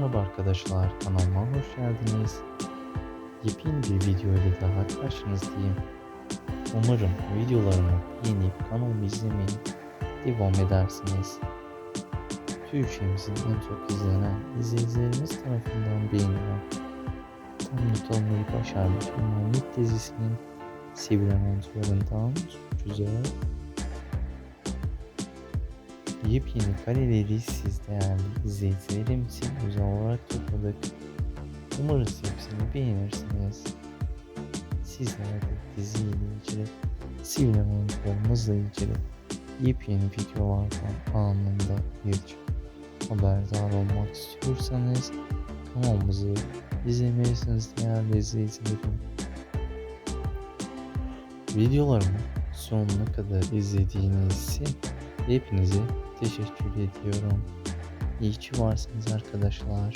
Merhaba arkadaşlar, kanalıma hoş geldiniz. Yepyeni bir video ile daha karşınızdayım. Umarım videolarımı beğenip kanalımı izlemeye devam edersiniz. Türkçemizin en çok izlenen izleyicilerimiz tarafından beğenilen tam not almayı başarmış Mahmut dizisinin sevilen oyuncularından güzel Yepyeni kareleri siz değerli izleyicilerim için özel olarak topladık. Umarız hepsini beğenirsiniz. Sizler de diziyle ilgili, sevilen oyuncularımızla ilgili yepyeni videolardan anında hiç haberdar olmak istiyorsanız kanalımızı izlemelisiniz değerli izleyicilerim. Videolarımı sonuna kadar izlediğiniz için hepinize teşekkür ediyorum. İyi ki varsınız arkadaşlar.